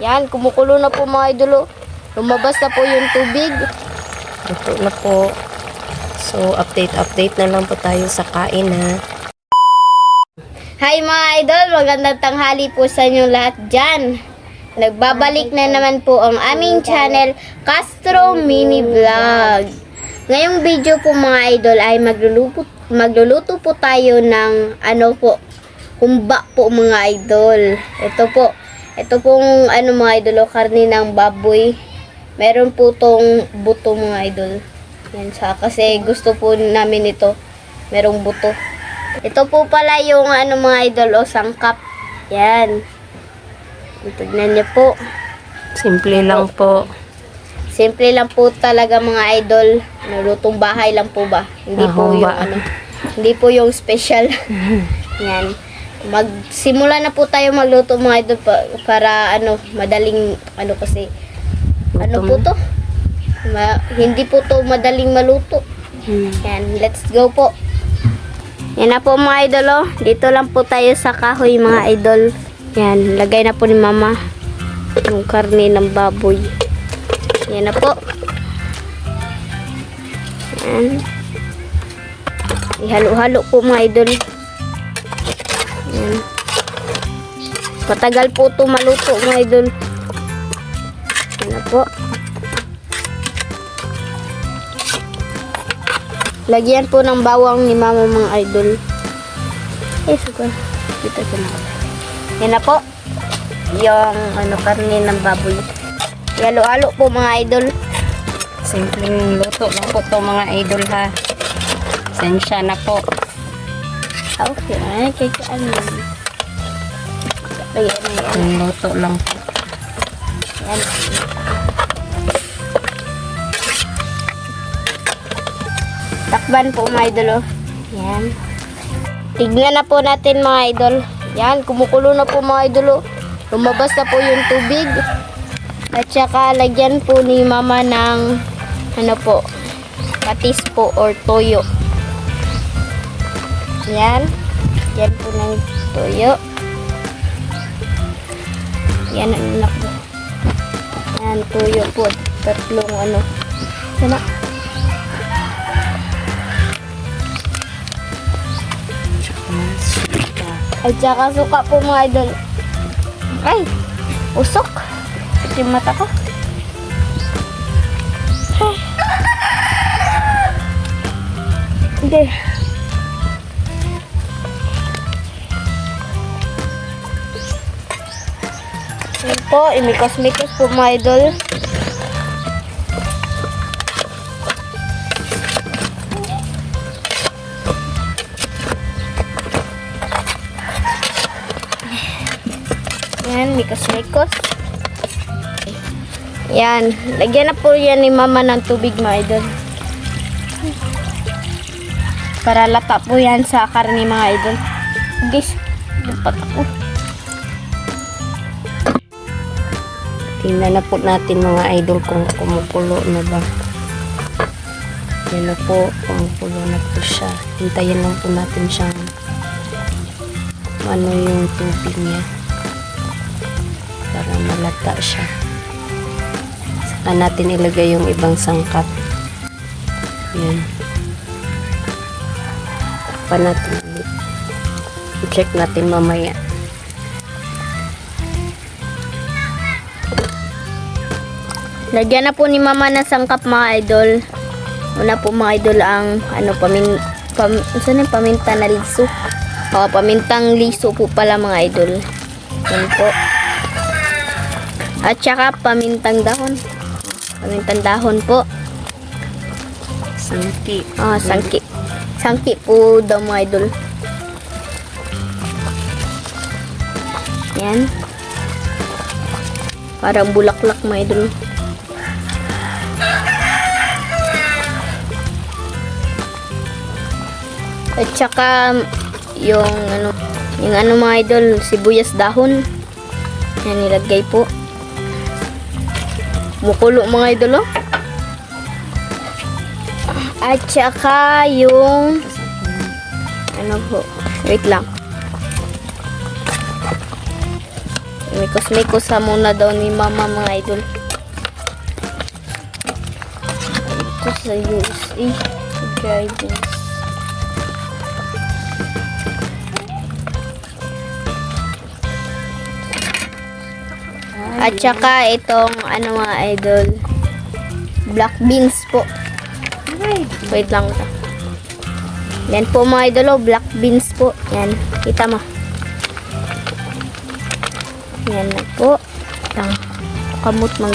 Yan, kumukulo na po mga idol. oh. Lumabas na po yung tubig. Ito na po. So, update-update na lang po tayo sa kain ha. Hi mga idol, magandang tanghali po sa inyong lahat dyan. Nagbabalik na naman po ang aming channel, Castro Mini Vlog. Ngayong video po mga idol ay magluluto, magluluto po tayo ng ano po, humba po mga idol. Ito po, ito pong ano mga idol, o, karne ng baboy. Meron po tong buto mga idol. Yan sa kasi gusto po namin ito. Merong buto. Ito po pala yung ano mga idol o sangkap. Yan. Tignan niyo po. Simple lang po. Simple lang po talaga mga idol. Nalutong bahay lang po ba? Hindi Ah, po yung humba. ano. Hindi po yung special. Yan. Magsimula na po tayo magluto mga idol pa- para ano, madaling ano kasi ano po to? Ma- hindi po to madaling maluto. Hmm. Yan, let's go po. Yan na po mga idol oh. Dito lang po tayo sa kahoy mga idol. Yan, lagay na po ni mama yung karne ng baboy. Yan na po. Yan. Ihalo-halo po mga idol. Yan. Patagal po ito maluto mga idol. Yan na po. Lagyan po ng bawang ni mama mga idol. Eh, sugar. Dito ko na. Yan na po. Yung ano, karne ng baboy. Halo-halo po mga idol. Simpleng luto lang po to mga idol ha. Sensya na po. Okay, ay, kaya ano. Lagyan na yan. Luto lang po. Yan. Takban po mga idol. Oh. Yan. Tignan na po natin mga idol. Yan, kumukulo na po mga idol. Oh. Lumabas na po yung tubig. At saka lagyan po ni mama ng ano po, patis po or toyo. Yan. Yan po ng toyo. Yan ang anak mo. Yan, tuyo po. Tatlong ano. Sana. At saka suka po mga idol. Ay, usok. Ito yung mata ko. Ay. Hindi. Yan po, imikos-mikos po mga idol. Yan, mikos-mikos. Yan, lagyan na po yan ni mama ng tubig mga idol. Para lata po yan sa karne mga idol. Guys, dapat ako. Tingnan na po natin mga idol kung kumukulo na ba. Yan na po, kumukulo na po siya. Hintayin lang po natin siyang ano yung tubig niya para malata siya. Saka natin ilagay yung ibang sangkap. Yan. Pa natin ulit. I-check natin mamaya. Lagyan na po ni mama ng sangkap mga idol. Una po mga idol ang ano pamin pam, saan yung paminta na liso. O, pamintang liso po pala mga idol. Yan po. At saka pamintang dahon. Pamintang dahon po. Sangki. Ah, sangki. Sangki po daw mga idol. Yan. Parang bulaklak mga idol. At saka yung ano, yung ano mga idol, sibuyas dahon. Yan nilagay po. Mukulo mga idol oh. At saka yung ano po, wait lang. Mikos-mikos sa muna daw ni mama mga idol. Ito sa USA. Guidance. At saka itong ano mga idol. Black beans po. Wait lang ito. Yan po mga idol, oh, black beans po. Yan, kita mo. Yan na po. Lang, kamot man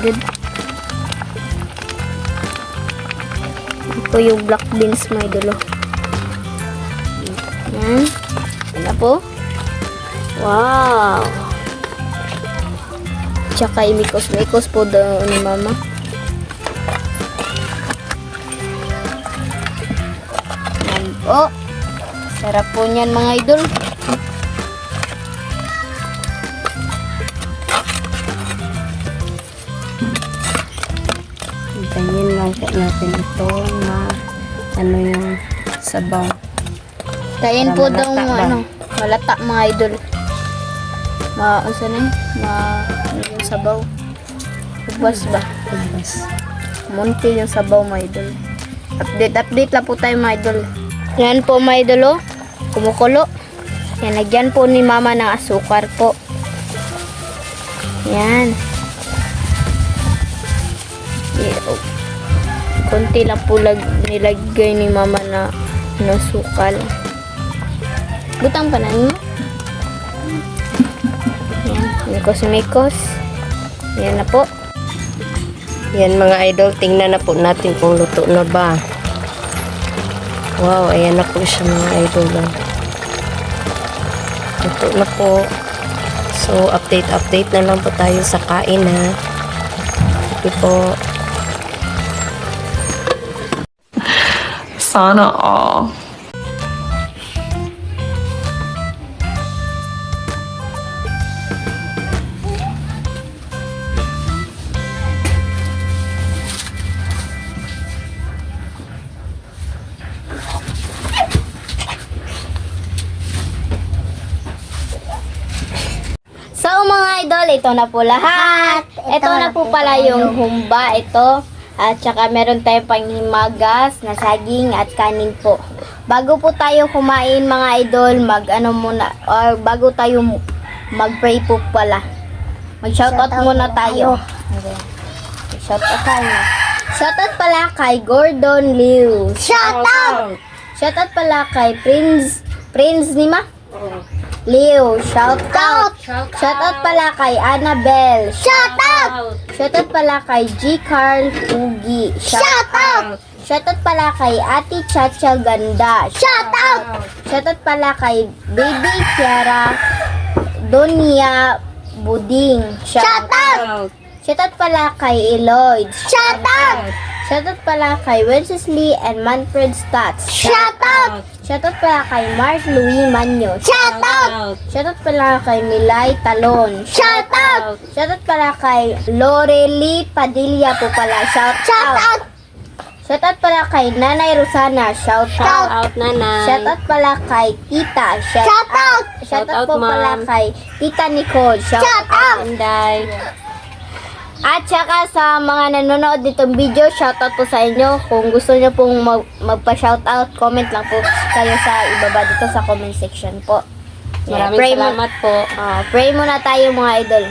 Ito yung black beans mga idol. oh. Yan. Na po. Wow. Tsaka imikos-mikos po daw ni mama. Yan po. Sarap po niyan mga idol. Natin ito na ano yung sabaw. Kain po daw ba? ano, malata mga idol. Ma, ano sa na yun? Ma, ano yung sabaw? Ubas ba? Ubas. Munti yung sabaw mga idol. Update, update lang po tayo mga idol. Yan po mga idol oh. Kumukulo. Yan, lagyan po ni mama ng asukar po. Yan. Konti lang po lag, nilagay ni mama na nasukal. Butang pa na. Yan, mikos-mikos. Yan na po. Yan mga idol, tingnan na po natin kung luto na ba. Wow, ayan na po siya mga idol. ah. Luto na po. So, update-update na lang po tayo sa kain ha. Sige po. Sana all. So mga idol, ito na po lahat. Ito na po pala yung humba ito. At saka meron tayong panghimagas na saging at kanin po. Bago po tayo kumain mga idol, mag ano muna, or bago tayo mag-pray po pala. Mag-shoutout muna tayo. Shoutout tayo. Shoutout pala kay Gordon Liu. Shoutout! Shoutout pala kay Prince, Prince Nima? Leo, shout out. Shout out pala kay Annabelle. Shout out. Shout out pala kay G. Carl Pugi. Shout out. Shout out pala kay Ate Chacha Ganda. Shout out. Shout out pala kay Baby Kiara Donia Buding. Shout out. Shout out pala kay Eloyd. Shout out. Shout out pala kay Wencesley and Manfred Stats. Shout out. Shout out pala kay Mark Louis Manyo. Shout out. Shoutout pala kay Milay Talon. Shoutout! Shoutout pala kay Lorely Padilla po pala. Shout, out! Shoutout pala kay Nanay Rosana. Shout, Shout out! out, nanay. Shoutout pala kay Tita. Shout, out! Shoutout Shout out, po pala kay Tita Nicole. Shout, out! At saka sa mga nanonood nitong video, shoutout po sa inyo. Kung gusto niyo pong mag- magpa-shoutout, comment lang po kayo sa ibaba dito sa comment section po. Yeah, Maraming pray mo- salamat po. Ah, pray muna tayo mga idol.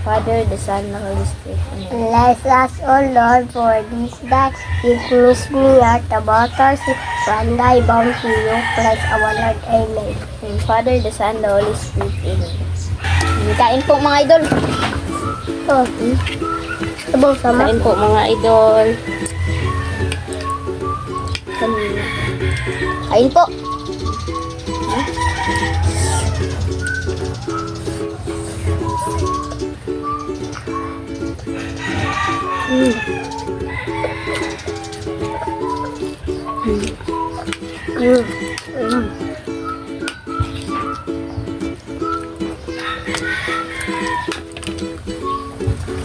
Father, the Son, and the Holy Spirit. Amen. Bless us, O Lord, for this day. Increase me at the waters from thy bounty, you bless our Lord. Amen. In Father, the Son, the Holy Spirit. Amen. Kain po mga idol. So, hmm? Sabong sama. Kain po mga idol. Kain po.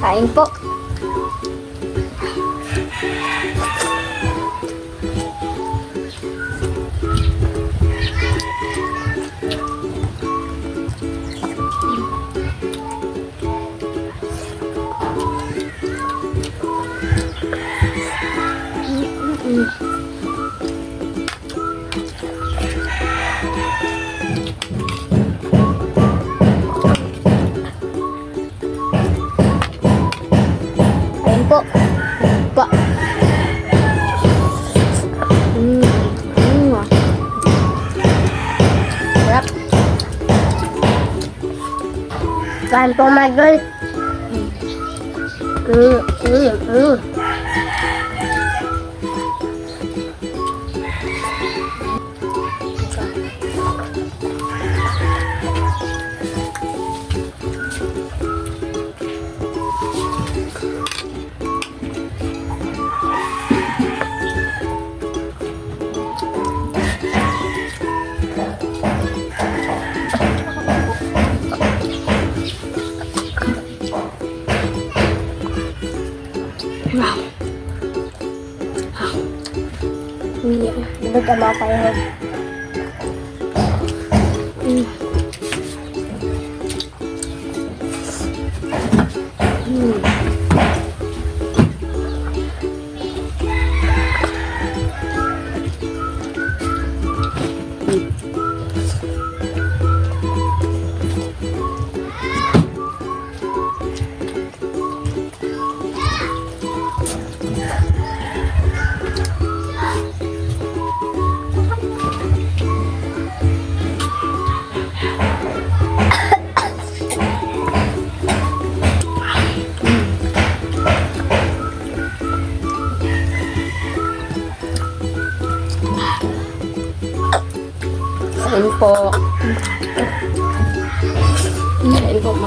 Kain po. Yeah. Kain po, my girl. Mm, mm, mm. Hindi ka makayo.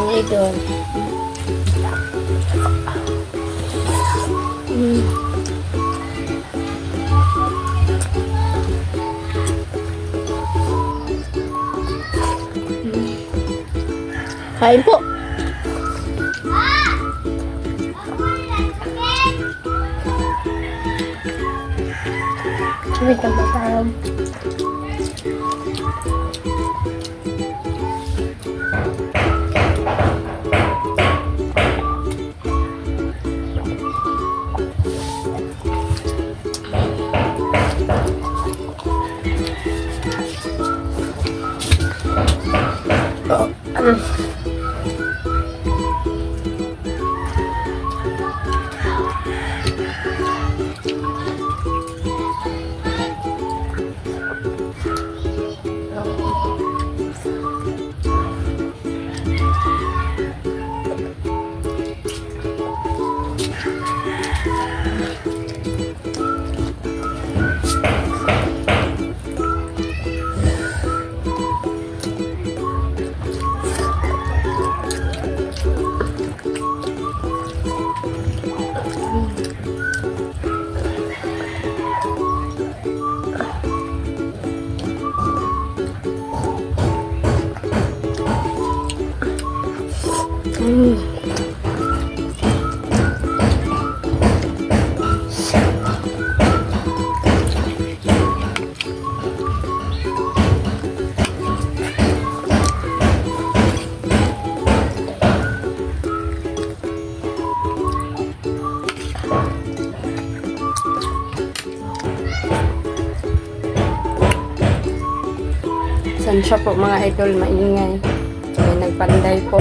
Kain po mga idol. Kain po. Hindi ka makayo. San Yeah. Siya po mga idol, maingay. May nagpanday po.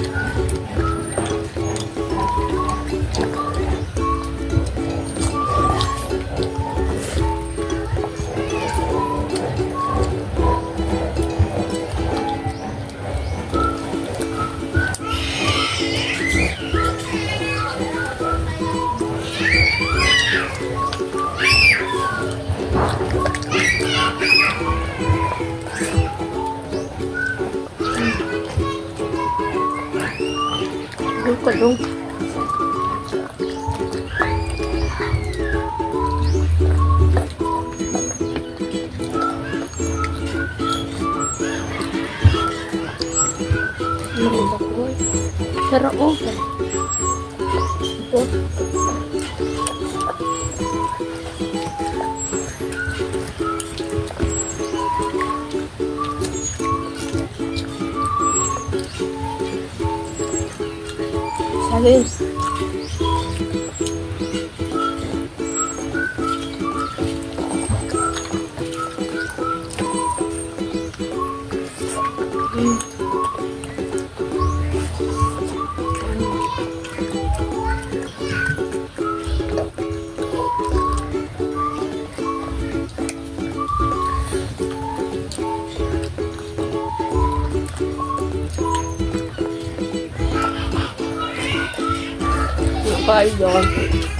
kulong. Sarap oh. Saging. Nakain 哎呦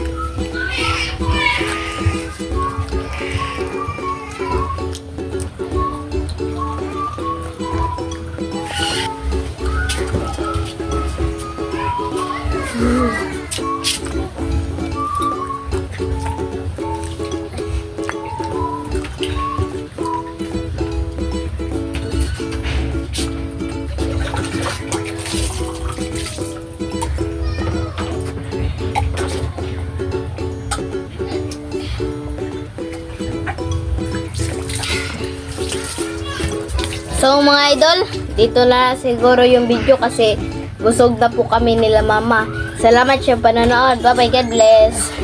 So mga idol, dito na siguro yung video kasi busog na po kami nila mama. Salamat sa panonood. Bye bye, God bless.